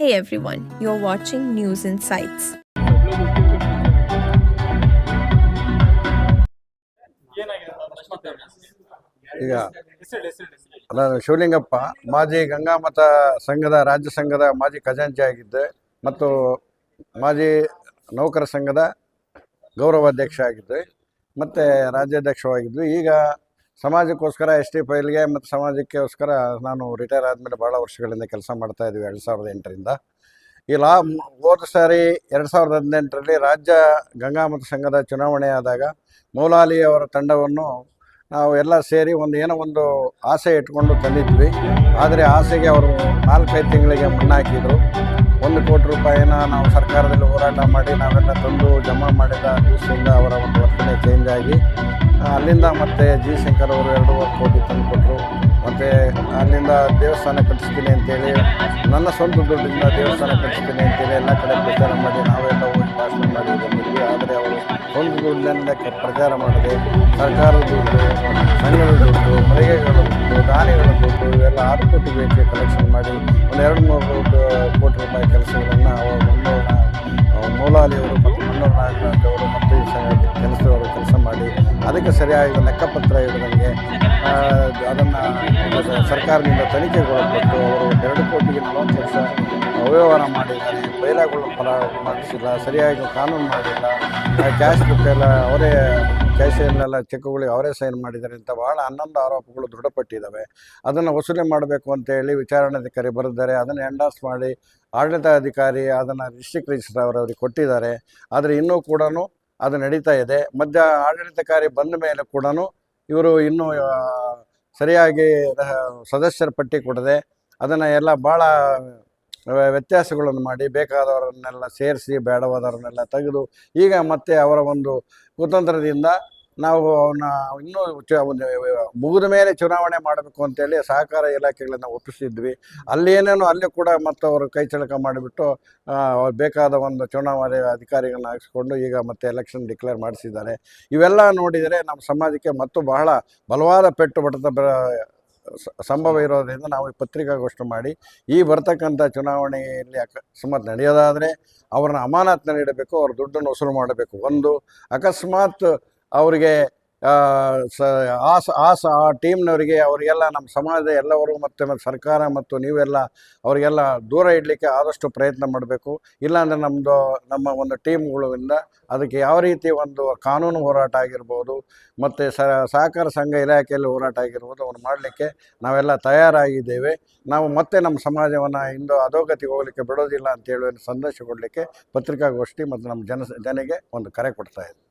Hey everyone, you're watching News Insights. ಈಗ ನಾನು ಶಿವಲಿಂಗಪ್ಪ ಮಾಜಿ ಗಂಗಾಮತ ಸಂಘದ ರಾಜ್ಯ ಸಂಘದ ಮಾಜಿ ಖಜಾಂಚಿ ಆಗಿದ್ದೆ ಮತ್ತು ಮಾಜಿ ನೌಕರ ಸಂಘದ ಗೌರವಾಧ್ಯಕ್ಷ ಆಗಿದ್ದೆ ಮತ್ತು ರಾಜ್ಯಾಧ್ಯಕ್ಷವಾಗಿದ್ವಿ ಈಗ ಸಮಾಜಕ್ಕೋಸ್ಕರ ಎಸ್ ಟಿ ಫೈಲ್ಗೆ ಮತ್ತು ಸಮಾಜಕ್ಕೋಸ್ಕರ ನಾನು ರಿಟೈರ್ ಆದಮೇಲೆ ಭಾಳ ವರ್ಷಗಳಿಂದ ಕೆಲಸ ಮಾಡ್ತಾ ಇದ್ದೀವಿ ಎರಡು ಸಾವಿರದ ಎಂಟರಿಂದ. ಈ ಲಾ ಹೋದ ಸಾರಿ ಎರಡು ಸಾವಿರದ ಹದಿನೆಂಟರಲ್ಲಿ ರಾಜ್ಯ ಗಂಗಾಮತ ಸಂಘದ ಚುನಾವಣೆ ಆದಾಗ ಮೌಲಾಲಿ ಅವರ ತಂಡವನ್ನು ನಾವು ಎಲ್ಲ ಸೇರಿ ಒಂದು ಏನೋ ಒಂದು ಆಸೆ ಇಟ್ಕೊಂಡು ತಂದಿದ್ವಿ. ಆದರೆ ಆಸೆಗೆ ಅವರು ನಾಲ್ಕೈದು ತಿಂಗಳಿಗೆ ಮಣ್ಣಾಕಿದ್ರು. ಒಂದು ಕೋಟಿ ರೂಪಾಯಿನ ನಾವು ಸರ್ಕಾರದಲ್ಲಿ ಹೋರಾಟ ಮಾಡಿ ನಾವೆಲ್ಲ ತಂದು ಜಮಾ ಮಾಡಿದ ದಿವಸದಿಂದ ಅವರ ಒಂದು ವರ್ತನೆ ಚೇಂಜ್ ಆಗಿ ಅಲ್ಲಿಂದ ಮತ್ತೆ ಜಿ ಶಂಕರ್ ಅವರು ಎರಡೂವರೆ ಕೋಟಿ ತಂದು ಕೊಟ್ಟರು ಮತ್ತು ಅಲ್ಲಿಂದ ದೇವಸ್ಥಾನ ಕಟ್ಟಿಸ್ತೀನಿ ಅಂತೇಳಿ, ನನ್ನ ಸ್ವಂತ ದುಡ್ಡಿಂದ ದೇವಸ್ಥಾನ ಕಟ್ಟಿಸ್ತೀನಿ ಅಂತೇಳಿ ಎಲ್ಲ ಕಡೆ ಪ್ರಚಾರ ಮಾಡಿ ನಾವೆಲ್ಲ ಹೋಗಿ ಭಾಷಣ ಮಾಡಿ ಬಂದಿದ್ವಿ. ಆದರೆ ಅವರು ಸ್ವಂತ ದುಡ್ಡಿನಿಂದ ಪ್ರಚಾರ ಮಾಡಿದೆ ಸರ್ಕಾರದ ದುಡ್ಡು, ಸಂಘದ ದುಡ್ಡು, ಮಳಿಗೆಗಳ ದಾನಿಗಳ ದುಡ್ಡು ಇವೆಲ್ಲ ಆರು ಕೋಟಿ ಬೇಕು ಕಲೆಕ್ಷನ್ ಮಾಡಿ ಒಂದು ಎರಡು ಮೂರು ಕೋಟಿ ರೂಪಾಯಿ ಕೆಲಸಗಳನ್ನು ಅವರು ಮಂಡೋಣ ಮೂಲಾಲಿಯವರು ಮತ್ತು ಮನ್ನೂರು ನಾಯಕರವರು ಮತ್ತು ಕೆಲಸದವರು ಕೆಲಸ ಮಾಡಿ ಅದಕ್ಕೆ ಸರಿಯಾಗಿ ಲೆಕ್ಕಪತ್ರ ಇರೋದಂಗೆ ಅದನ್ನು ಸರ್ಕಾರದಿಂದ ತನಿಖೆಗೊಳಪಟ್ಟು ಅವರು ಎರಡು ಕೋಟಿಗೆ ನಲವತ್ತು ಲಕ್ಷ ಅವ್ಯವಹಾರ ಮಾಡಿದ್ದಾರೆ. ಬೈಲಾಗಳು ಫಲ ಮಾಡಿಸಿಲ್ಲ, ಸರಿಯಾಗಿ ಕಾನೂನು ಮಾಡಿಲ್ಲ. ಕ್ಯಾಶ್ ಬುಕ್ ಎಲ್ಲ ಅವರೇ ಕ್ಯಾಶಲ್ಲೆಲ್ಲ ಚೆಕ್ಗಳಿಗೆ ಅವರೇ ಸೈನ್ ಮಾಡಿದ್ದಾರೆ ಅಂತ ಭಾಳ ಹನ್ನೊಂದು ಆರೋಪಗಳು ದೃಢಪಟ್ಟಿದ್ದಾವೆ. ಅದನ್ನು ವಸೂಲಿ ಮಾಡಬೇಕು ಅಂತೇಳಿ ವಿಚಾರಣಾಧಿಕಾರಿ ಬರೆದಿದ್ದಾರೆ. ಅದನ್ನು ಎಂಡಾಸ್ ಮಾಡಿ ಆಡಳಿತಾಧಿಕಾರಿ ಅದನ್ನು ಡಿಸ್ಟ್ರಿಕ್ಟ್ ರಿಜಿಸ್ಟ್ರಾರ್ ಅವರವರಿಗೆ ಕೊಟ್ಟಿದ್ದಾರೆ. ಆದರೆ ಇನ್ನೂ ಕೂಡ ಅದು ನಡೀತಾ ಇದೆ. ಮಧ್ಯ ಆಡಳಿತಕಾರಿ ಬಂದ ಮೇಲೆ ಕೂಡ ಇವರು ಇನ್ನೂ ಸರಿಯಾಗಿ ಸದಸ್ಯರ ಪಟ್ಟಿ ಕೊಡದೆ ಅದನ್ನು ಎಲ್ಲ ಭಾಳ ವ್ಯತ್ಯಾಸಗಳನ್ನು ಮಾಡಿ ಬೇಕಾದವರನ್ನೆಲ್ಲ ಸೇರಿಸಿ ಬೇಡವಾದವರನ್ನೆಲ್ಲ ತೆಗೆದು ಈಗ ಮತ್ತೆ ಅವರ ಒಂದು ಕುತಂತ್ರದಿಂದ ನಾವು ಅವನ್ನ ಇನ್ನೂ ಮುಗಿದ ಮೇಲೆ ಚುನಾವಣೆ ಮಾಡಬೇಕು ಅಂತೇಳಿ ಸಹಕಾರ ಇಲಾಖೆಗಳನ್ನು ಒಪ್ಪಿಸಿದ್ವಿ. ಅಲ್ಲಿ ಏನೇನೋ ಅಲ್ಲಿ ಕೂಡ ಮತ್ತೆ ಅವರು ಕೈ ಚಳಕ ಮಾಡಿಬಿಟ್ಟು ಅವ್ರು ಬೇಕಾದ ಒಂದು ಚುನಾವಣೆ ಅಧಿಕಾರಿಗಳನ್ನ ಹಾಕಿಸ್ಕೊಂಡು ಈಗ ಮತ್ತೆ ಎಲೆಕ್ಷನ್ ಡಿಕ್ಲೇರ್ ಮಾಡಿಸಿದ್ದಾರೆ. ಇವೆಲ್ಲ ನೋಡಿದರೆ ನಮ್ಮ ಸಮಾಜಕ್ಕೆ ಮತ್ತು ಬಹಳ ಬಲವಾದ ಪೆಟ್ಟು ಬಡತ ಬ ಸ- ಸಂಭವ ಇರೋದರಿಂದ ನಾವು ಈ ಪತ್ರಿಕಾಗೋಷ್ಠಿ ಮಾಡಿ, ಈ ಬರ್ತಕ್ಕಂಥ ಚುನಾವಣೆಯಲ್ಲಿ ಅಕಸ್ಮಾತ್ ನಡೆಯೋದಾದರೆ ಅವ್ರನ್ನ ಅಮಾನತ್ನ ನೀಡಬೇಕು, ಅವ್ರ ದುಡ್ಡನ್ನು ವಸೂಲು ಮಾಡಬೇಕು. ಒಂದು ಅಕಸ್ಮಾತ್ ಅವರಿಗೆ ಸ ಆ ಸ- ಆ ಟೀಮ್ನವರಿಗೆ ಅವರಿಗೆಲ್ಲ ನಮ್ಮ ಸಮಾಜದ ಎಲ್ಲವರು ಮತ್ತು ಸರ್ಕಾರ ಮತ್ತು ನೀವೆಲ್ಲ ಅವರಿಗೆಲ್ಲ ದೂರ ಇಡಲಿಕ್ಕೆ ಆದಷ್ಟು ಪ್ರಯತ್ನ ಮಾಡಬೇಕು. ಇಲ್ಲಾಂದರೆ ನಮ್ಮದು ನಮ್ಮ ಒಂದು ಟೀಮ್ಗಳಿಂದ ಅದಕ್ಕೆ ಯಾವ ರೀತಿ ಒಂದು ಕಾನೂನು ಹೋರಾಟ ಆಗಿರ್ಬೋದು, ಮತ್ತು ಸಹಕಾರ ಸಂಘ ಇಲಾಖೆಯಲ್ಲಿ ಹೋರಾಟ ಆಗಿರ್ಬೋದು, ಅವ್ರು ಮಾಡಲಿಕ್ಕೆ ನಾವೆಲ್ಲ ತಯಾರಾಗಿದ್ದೇವೆ. ನಾವು ಮತ್ತೆ ನಮ್ಮ ಸಮಾಜವನ್ನು ಇಂದು ಅಧೋಗತಿಗೆ ಹೋಗಲಿಕ್ಕೆ ಬಿಡೋದಿಲ್ಲ ಅಂತ ಹೇಳುವ ಸಂದೇಶ ಕೊಡಲಿಕ್ಕೆ ಪತ್ರಿಕಾಗೋಷ್ಠಿ ಮತ್ತು ನಮ್ಮ ಜನ, ಜನಗೆ ಒಂದು ಕರೆ ಕೊಡ್ತಾ